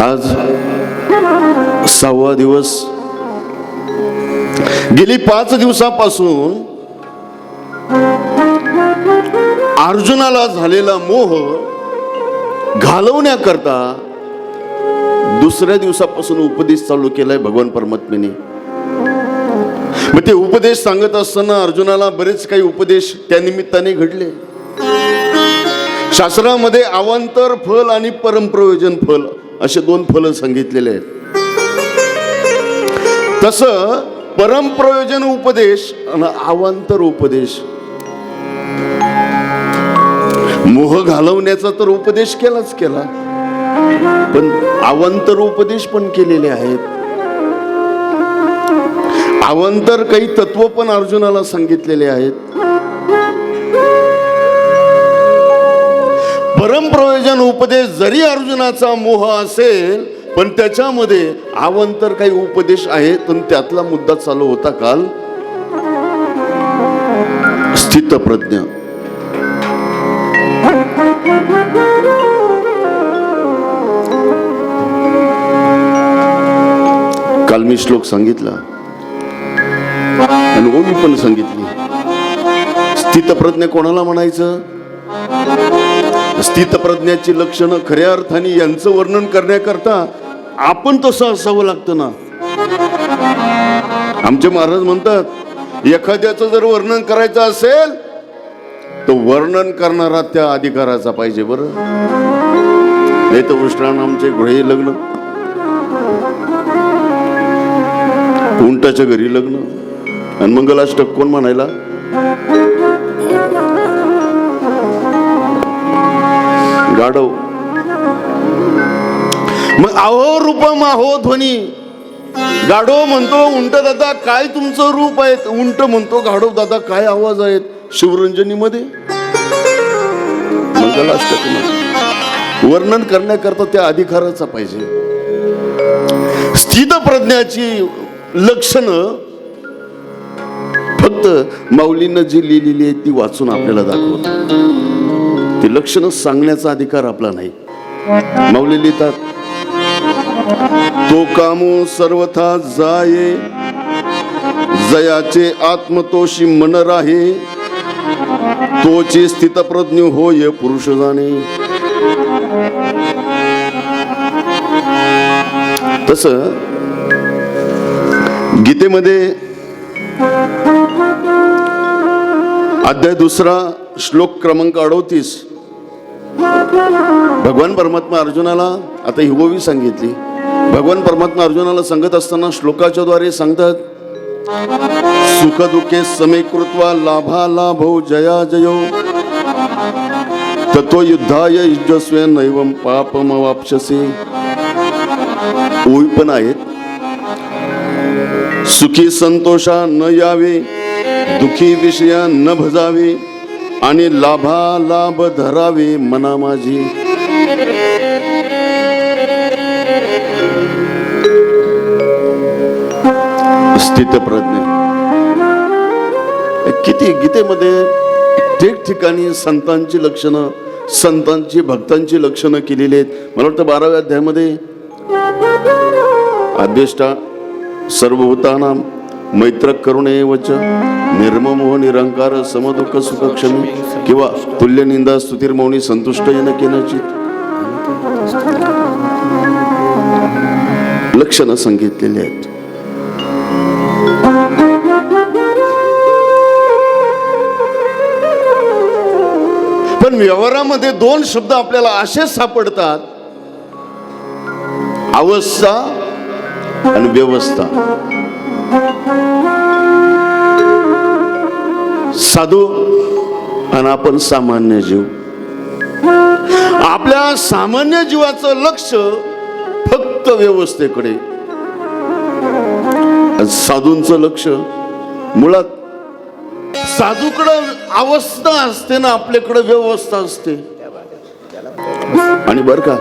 आज सहावा दिवस. गेली पाच दिवसापासून अर्जुनाला झालेला मोह घालवण्याकरता दुसऱ्या दिवसापासून उपदेश चालू केलाय भगवान परमात्मेने मग ते उपदेश सांगत असताना अर्जुनाला बरेच काही उपदेश त्या निमित्ताने घडले. शास्त्रामध्ये अवांतर फल आणि परमप्रयोजन फल. असे दोन फलं सांगितलेले आहेत. तसं परमप्रयोजन उपदेश आणि अवांतर उपदेश. मोह घालवण्याचा तर उपदेश केलाच केला. पण अवांतर उपदेश पण केलेले आहेत. आवांतर काही तत्व पण अर्जुनाला सांगितलेले आहेत. परमप्रयोजन उपदेश जरी अर्जुनाचा मोह असेल पण त्याच्यामध्ये आवंतर काही उपदेश आहे पण त्यातला मुद्दा चालू होता काल. स्थितप्रज्ञ. काल मी श्लोक सांगितला. आणि ओवी पण सांगितली. स्थितप्रज्ञ कोणाला म्हणायचं? स्थितप्रज्ञाची लक्षणं खऱ्या अर्थाने यांचं वर्णन करण्याकरता आपण तसं असावं लागतं ना. आमचे महाराज म्हणतात एखाद्याचं जर वर्णन करायचं असेल तर वर्णन करणारा त्या अधिकाराचा पाहिजे बरं. नाही तर उष्णाण आमचे गृहे लग्न उंटाच्या घरी लग्न आणि मंगलाष्टक कोण म्हणायला? गाढव. मग अहो रूपम अहो ध्वनी. गाढव म्हणतो उंट दादा काय तुमचं रूप आहे उंट म्हणतो गाढव दादा काय आवाज आहेत? शिवरंजनीमध्ये? मंगलाष्टक वर्णन करण्याकरता त्या अधिकाराचा पाहिजे. स्थित प्रज्ञाची लक्षणं फक्त माऊलीनं जी लिहिलेली आहे ती वाचून आपल्याला दाखवत ती लक्षणं सांगण्याचा अधिकार आपला नाही. माऊली लिहितात तो कामो सर्वथा जाये जयाचे आत्मतोषी मन राहे तोची स्थितप्रज्ञ होय पुरुष जाणे. तस गीतेमध्ये अध्याय दुसरा श्लोक क्रमांक अडोतीस भगवान परमात्मा अर्जुनाला आता ही सांगितली भगवान परमात्मा अर्जुनाला सांगत असताना श्लोकाच्या द्वारे सांगतात सुख दुःखे समीकृत्वा लाभा लाभो जया जयो तत्व युद्धाय युजस्वे नैव पापम वापशसे पण आहेत सुखी संतोषा न यावे दुखी विषया न भजावे आणि लाभा लाभ धरावे मना माझी. स्थितप्रज्ञ किती गीतेमध्ये ठिकठिकाणी संतांची लक्षणं संतांची भक्तांची लक्षणं केलेली आहेत. मला वाटतं बाराव्या अध्यायामध्ये आद्यष्टा सर्वभूताना मैत्र करुणे वच निर्ममोह निरंकार समदुःख सुख क्षमी किंवा तुल्य निंदा स्तुतिर्मौनी संतुष्ट येणं केनचित लक्षणं सांगितलेली आहेत. पण व्यवहारामध्ये दोन शब्द आपल्याला असेच सापडतात. अवस्था आणि व्यवस्था. साधू आणि आपण सामान्य जीव. आपल्या सामान्य जीवाचं लक्ष फक्त व्यवस्थेकडे. साधूंचं लक्ष मुळात साधूकडं अवस्था असते ना आपल्याकडे व्यवस्था असते. आणि बर का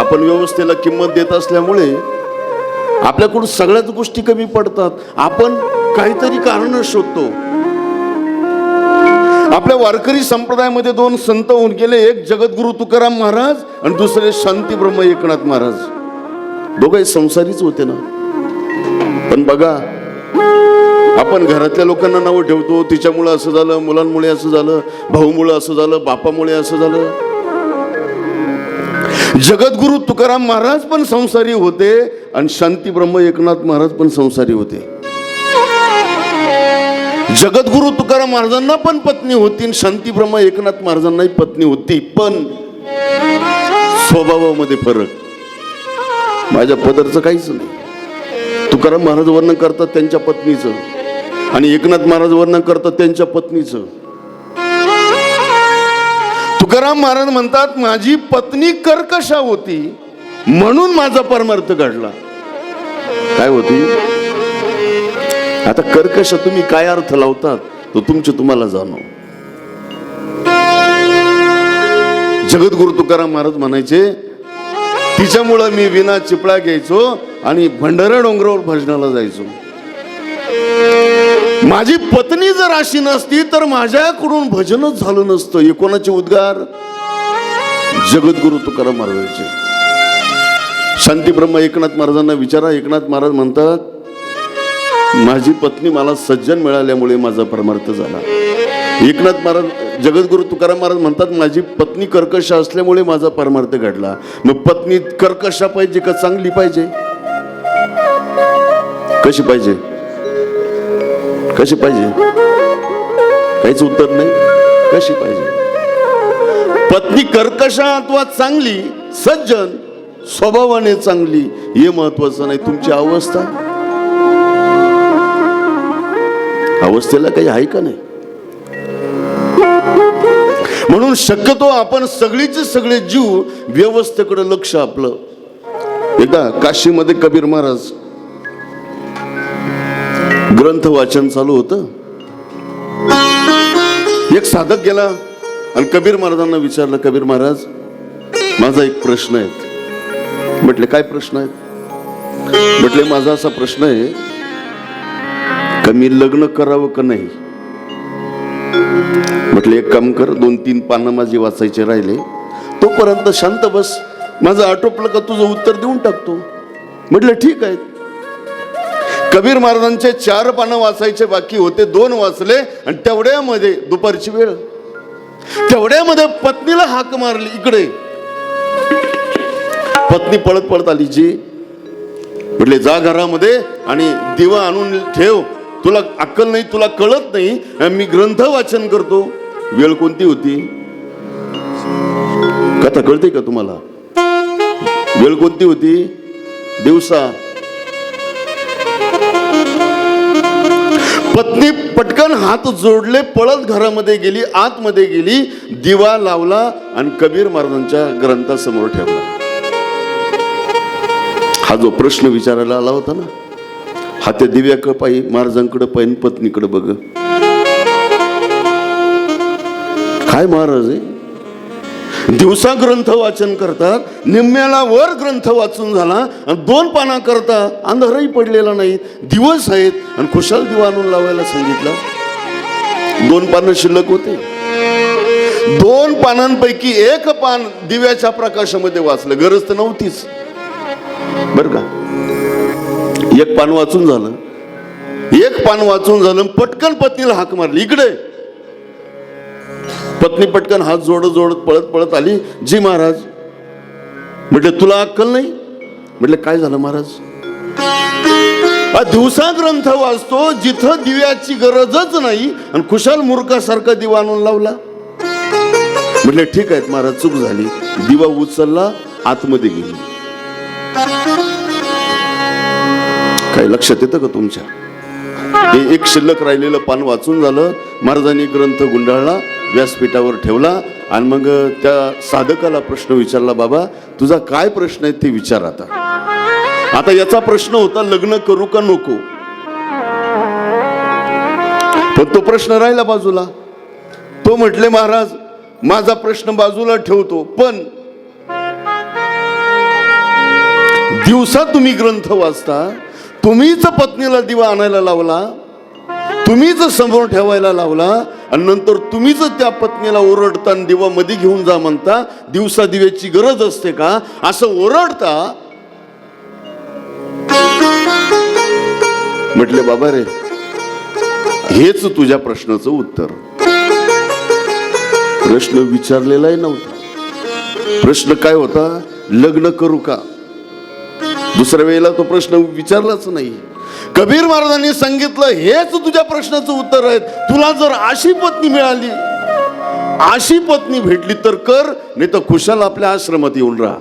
आपण व्यवस्थेला किंमत देत असल्यामुळे आपल्याकडून सगळ्याच गोष्टी कमी पडतात. आपण काहीतरी कारण शोधतो. आपल्या वारकरी संप्रदायामध्ये दोन संत होऊन गेले. एक जगद्गुरु तुकाराम महाराज आणि दुसरे शांती ब्रह्म एकनाथ महाराज. दोघे संसारीच होते ना. पण बघा आपण घरातल्या लोकांना नावं ठेवतो. तिच्यामुळं असं झालं मुलांमुळे असं झालं भाऊमुळं असं झालं बापामुळे असं झालं. जगद्गुरु तुकाराम महाराज पण संसारी होते आणि शांती ब्रह्म एकनाथ महाराज पण संसारी होते. जगद्गुरु तुकाराम महाराजांना पण पत्नी होती आणि शांती एकनाथ महाराजांनाही पत्नी होती पण स्वभावामध्ये फरक. माझ्या पदरचं काहीच नाही. तुकाराम महाराज वर्णन करतात त्यांच्या पत्नीचं आणि एकनाथ महाराज वर्णन करतात त्यांच्या पत्नीचं. तुकाराम महाराज म्हणतात माझी पत्नी कर्कशा होती म्हणून माझा परमार्थ घडला. काय होती? आता कर्कश तुम्ही काय अर्थ लावतात तो तुमचे तुम्हाला जाणव. जगद्गुरु तुकाराम महाराज म्हणायचे तिच्यामुळं मी विना चिपळा घ्यायचो आणि भंडारा डोंगरावर भजनाला जायचो. माझी पत्नी जर अशी नसती तर माझ्याकडून भजनच झालं नसतं. हे कोणाचे उद्गार? जगद्गुरु तुकाराम महाराजांचे. शांतीब्रह्म एकनाथ महाराजांना विचारा. एकनाथ महाराज म्हणतात माझी पत्नी मला सज्जन मिळाल्यामुळे माझा परमार्थ झाला. एकनाथ महाराज जगद्गुरु तुकाराम महाराज म्हणतात माझी पत्नी कर्कश असल्यामुळे माझा परमार्थ घडला. मग पत्नी कर्कशा पाहिजे का चांगली पाहिजे? कशी पाहिजे? कशी पाहिजे? काहीच उत्तर नाही. कशी पाहिजे? पत्नी कर्कशा अथवा चांगली सज्जन स्वभावाने चांगली हे महत्वाचं नाही. तुमची अवस्था? अवस्थेला काही आहे का नाही? म्हणून शक्यतो आपण सगळीचे सगळे जीव व्यवस्थेकडे लक्ष आपलं. एकदा काशीमध्ये कबीर महाराज ग्रंथ वाचन चालू होत. एक साधक गेला आणि कबीर महाराजांना विचारलं कबीर महाराज माझा एक प्रश्न आहे. म्हटले काय प्रश्न आहे? म्हटले माझा असा प्रश्न आहे का मी लग्न करावं का नाही? म्हटले एक काम कर दोन तीन पानं माझी वाचायचे राहिले. तोपर्यंत शांत बस. माझं आटोपलं का तुझं उत्तर देऊन टाकतो. म्हटलं ठीक आहे. कबीर महाराजांचे चार पानं वाचायचे बाकी होते दोन वाचले आणि तेवढ्यामध्ये दुपारची वेळ. तेवढ्यामध्ये पत्नीला हाक मारली इकडे. पत्नी पळत पळत आली जी. म्हटले जा घरामध्ये आणि दिवा आणून ठेव. तुला अक्कल नाही तुला कळत नाही. मी ग्रंथ वाचन करतो. वेळ कोणती होती? कथा कळते का तुम्हाला? वेळ कोणती होती? दिवसा. पत्नी पटकन हात जोडले पळत घरामध्ये गेली आतमध्ये गेली दिवा लावला आणि कबीर महाराजांच्या ग्रंथासमोर ठेवला. हा जो प्रश्न विचारायला आला होता ना हात्या दिव्या दिव्याकडे पायी महाराजांकडं पाहिन पत्नीकडं बघ. काय महाराज आहे दिवसा ग्रंथ वाचन करतात निम्म्याला वर ग्रंथ वाचून झाला आणि दोन पाना करता अंधारही पडलेला नाही. दिवस आहेत आणि खुशाल दिवा आणून लावायला सांगितलं. दोन पानं शिल्लक होते. दोन पानांपैकी एक पान दिव्याच्या प्रकाशामध्ये वाचलं. गरज तर नव्हतीच. बर का? एक पान वाचून झालं. एक पान वाचून झालं पटकन पत्नीला हाक मारली. इकडे. पत्नी पटकन हात जोडत जोडत पळत पळत आली. जी महाराज. म्हटलं तुला अक्कल नाही? म्हटलं काय झालं महाराज? हा दिवसा ग्रंथ वाचतो जिथं दिव्याची गरजच नाही आणि खुशाल मुर्खासारखा दिवा आणून लावला. म्हटले ठीक आहेत महाराज चूक झाली. दिवा उचलला आतमध्ये गेली. काही लक्षात येतं का तुमच्या? हे एक शिल्लक राहिलेलं पान वाचून झालं महाराजांनी ग्रंथ गुंडाळला व्यासपीठावर ठेवला आणि मग त्या साधकाला प्रश्न विचारला बाबा तुझा काय प्रश्न आहे ते विचार आता. आता याचा प्रश्न होता लग्न करू का नको? पण तो प्रश्न राहिला बाजूला. तो म्हटले महाराज माझा प्रश्न बाजूला ठेवतो पण दिवसा तुम्ही ग्रंथ वाचता तुम्हीच पत्नीला दिवा आणायला लावला तुम्हीच समोर ठेवायला लावला आणि नंतर तुम्हीच त्या पत्नीला ओरडता आणि दिवा मध्ये घेऊन जा म्हणता दिवसा दिव्याची गरज असते का? असं ओरडता. म्हटले बाबा रे हेच तुझ्या प्रश्नाचं उत्तर. प्रश्न विचारलेलाही नव्हता. प्रश्न काय होता? लग्न करू का? दुसऱ्या वेळेला तो प्रश्न विचारलाच नाही. कबीर महाराजांनी सांगितलं हेच तुझ्या प्रश्नाचं उत्तर आहे. तुला जर अशी पत्नी मिळाली अशी पत्नी भेटली तर कर नाही तर खुशाल आपल्या आश्रमात येऊन राहा.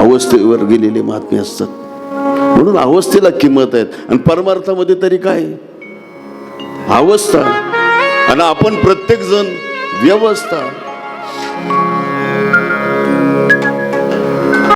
अवस्थेवर गेलेले महात्मे असतात. म्हणून अवस्थेला किंमत आहेत. आणि परमार्थामध्ये तरी काय? अवस्था. आणि आपण प्रत्येक जण व्यवस्था.